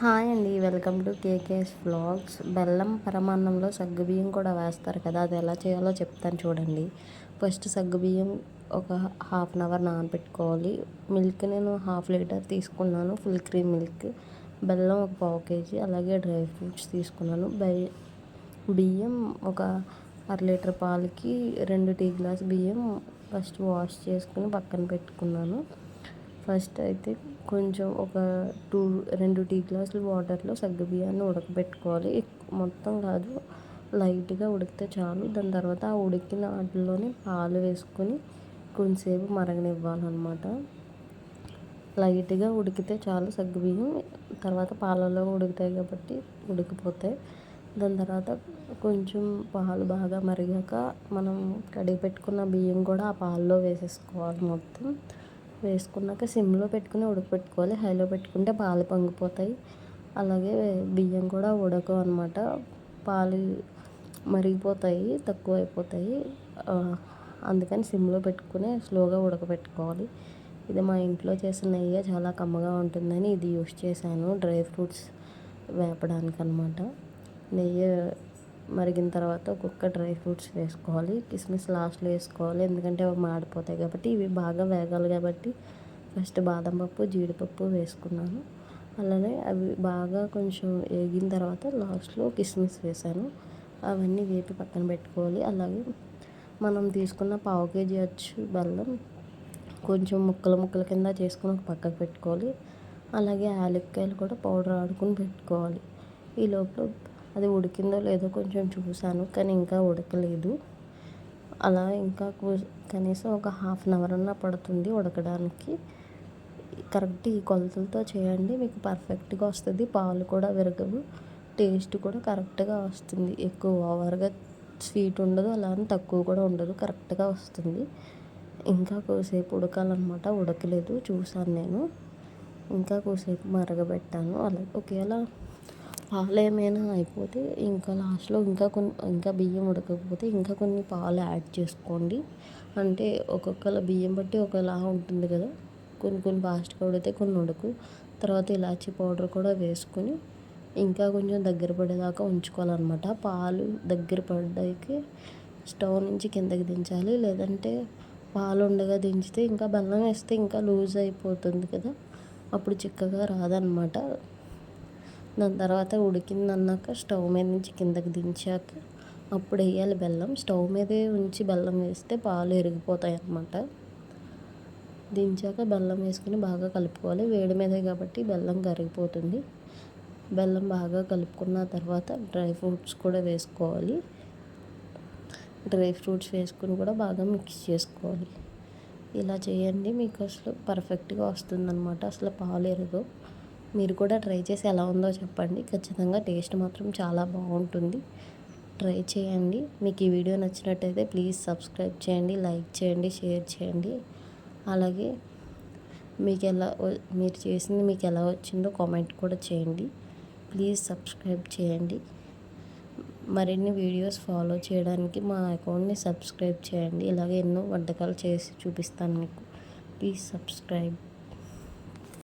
Hi అండి welcome to KKS vlogs. బెల్లం పరమాన్నంలో సగ్గుబియ్యం కూడా వేస్తారు కదా అది ఎలా చేయాలో చెప్తాను చూడండి. ఫస్ట్ సగ్గుబియ్యం ఒక హాఫ్ అన్ అవర్ నానబెట్టుకోవాలి మిల్క్ నేను హాఫ్ లీటర్ తీసుకున్నాను ఫుల్ క్రీమ్ మిల్క్. బెల్లం ఒక పావు కేజీ అలాగే డ్రై ఫ్రూట్స్ తీసుకున్నాను. బియ్యం ఒక అర లీటర్ పాలకి రెండు టీ గ్లాస్ బియ్యం ఫస్ట్ వాష్ చేసుకుని పక్కన పెట్టుకున్నాను. ఫస్ట్ అయితే కొంచెం ఒక టూ రెండు టీ గ్లాసులు వాటర్లో బియ్యాన్ని ఉడకబెట్టుకోవాలి. మొత్తం కాదు లైట్గా ఉడికితే చాలు. దాని తర్వాత ఆ ఉడికిన వాటిలోనే పాలు వేసుకొని కొంచెంసేపు మరగనివ్వాలన్నమాట. లైట్గా ఉడికితే చాలు సగ్గుబియ్యం తర్వాత పాలలో ఉడుకుతాయి కాబట్టి ఉడికిపోతాయి. దాని తర్వాత కొంచెం పాలు బాగా మరిగాక మనం కడిగి పెట్టుకున్న బియ్యం కూడా ఆ పాలలో వేసేసుకోవాలి మొత్తం. వేసుకున్నాక సిమ్లో పెట్టుకుని ఉడకపెట్టుకోవాలి. హైలో పెట్టుకుంటే పాలు పొంగిపోతాయి. అలాగే బియ్యం కూడా ఉడకవు అనమాట పాలు మరిగిపోతాయి తక్కువ అయిపోతాయి. అందుకని సిమ్లో పెట్టుకుని స్లోగా ఉడకబెట్టుకోవాలి ఇది మా ఇంట్లో చేసిన నెయ్యి చాలా కమ్మగా ఉంటుందని ఇది యూస్ చేశాను. డ్రై ఫ్రూట్స్ వేపడానికి అనమాట నెయ్యి మరిగిన తర్వాత ఒక్కొక్క డ్రై ఫ్రూట్స్ వేసుకోవాలి కిస్మిస్ లాస్ట్లో వేసుకోవాలి. ఎందుకంటే అవి మాడిపోతాయి కాబట్టి ఇవి బాగా వేగాలి కాబట్టి ఫస్ట్ బాదం పప్పు జీడిపప్పు వేసుకున్నాను. అలానే అవి బాగా కొంచెం వేగిన తర్వాత లాస్ట్లో కిస్మిస్ వేసాను. అవన్నీ వేపి పక్కన పెట్టుకోవాలి. అలాగే మనం తీసుకున్న పావు కేజీ వచ్చి బెల్లం కొంచెం ముక్కల ముక్కల కింద చేసుకుని ఒక పక్కకు పెట్టుకోవాలి. అలాగే యాలక్కాయలు కూడా పౌడర్ ఆడుకుని పెట్టుకోవాలి. ఈ లోపల అది ఉడికిందో లేదో కొంచెం చూశాను కానీ ఇంకా ఉడకలేదు. అలా ఇంకా కనీసం ఒక హాఫ్ అన్ అవర్ అన్నా పడుతుంది ఉడకడానికి. కరెక్ట్ ఈ కొలతలతో చేయండి మీకు పర్ఫెక్ట్గా వస్తుంది పాలు కూడా విరగవు టేస్ట్ కూడా కరెక్ట్గా వస్తుంది. ఎక్కువ ఓవర్గా స్వీట్ ఉండదు అలా అని తక్కువ కూడా ఉండదు కరెక్ట్గా వస్తుంది. ఇంకా కొద్దిసేపు ఉడకాలన్నమాట ఉడకలేదు చూసాను నేను. ఇంకా కొద్దిసేపు మరగబెట్టాను అలా. ఒకేలా పాలు ఏమైనా అయిపోతే ఇంకా లాస్ట్లో ఇంకా కొన్ని ఇంకా బియ్యం ఉడకకపోతే ఇంకా కొన్ని పాలు యాడ్ చేసుకోండి. అంటే ఒక్కొక్కల బియ్యం బట్టి ఒకలా ఉంటుంది కదా. కొన్ని కొన్ని ఫాస్ట్గా ఉడితే కొన్ని ఉడకు. తర్వాత ఇలాచీ పౌడర్ కూడా వేసుకొని ఇంకా కొంచెం దగ్గర పడేదాకా ఉంచుకోవాలన్నమాట. పాలు దగ్గర పడ్డాకి స్టవ్ నుంచి కిందకి దించాలి. లేదంటే పాలు ఉండగా దించితే ఇంకా బెల్లం వేస్తే ఇంకా లూజ్ అయిపోతుంది కదా. అప్పుడు చిక్కగా రాదనమాట దాని తర్వాత ఉడికింది అన్నాక స్టవ్ మీద నుంచి కిందకి దించాక అప్పుడు వేయాలి బెల్లం. స్టవ్ మీదే ఉంచి బెల్లం వేస్తే పాలు ఎరిగిపోతాయి అన్నమాట దించాక బెల్లం వేసుకుని బాగా కలుపుకోవాలి. వేడి మీదే కాబట్టి బెల్లం కరిగిపోతుంది. బెల్లం బాగా కలుపుకున్న తర్వాత డ్రై ఫ్రూట్స్ కూడా వేసుకోవాలి. డ్రై ఫ్రూట్స్ వేసుకుని కూడా బాగా మిక్స్ చేసుకోవాలి. ఇలా చేయండి మీకు అసలు పర్ఫెక్ట్గా వస్తుందన్నమాట. అసలు పాలు ఎరగవు మీరు కూడా ట్రై చేసి ఎలా ఉందో చెప్పండి. ఖచ్చితంగా టేస్ట్ మాత్రం చాలా బాగుంటుంది. ట్రై చేయండి. మీకు ఈ వీడియో నచ్చినట్టయితే ప్లీజ్ సబ్స్క్రైబ్ చేయండి లైక్ చేయండి షేర్ చేయండి. అలాగే మీకు ఎలా మీరు చేసింది మీకు ఎలా వచ్చిందో కామెంట్ కూడా చేయండి. ప్లీజ్ సబ్స్క్రైబ్ చేయండి. మరిన్ని వీడియోస్ ఫాలో చేయడానికి మా అకౌంట్ని సబ్స్క్రైబ్ చేయండి. ఇలాగే ఎన్నో వంటకాలు చేసి చూపిస్తాను మీకు. Please subscribe.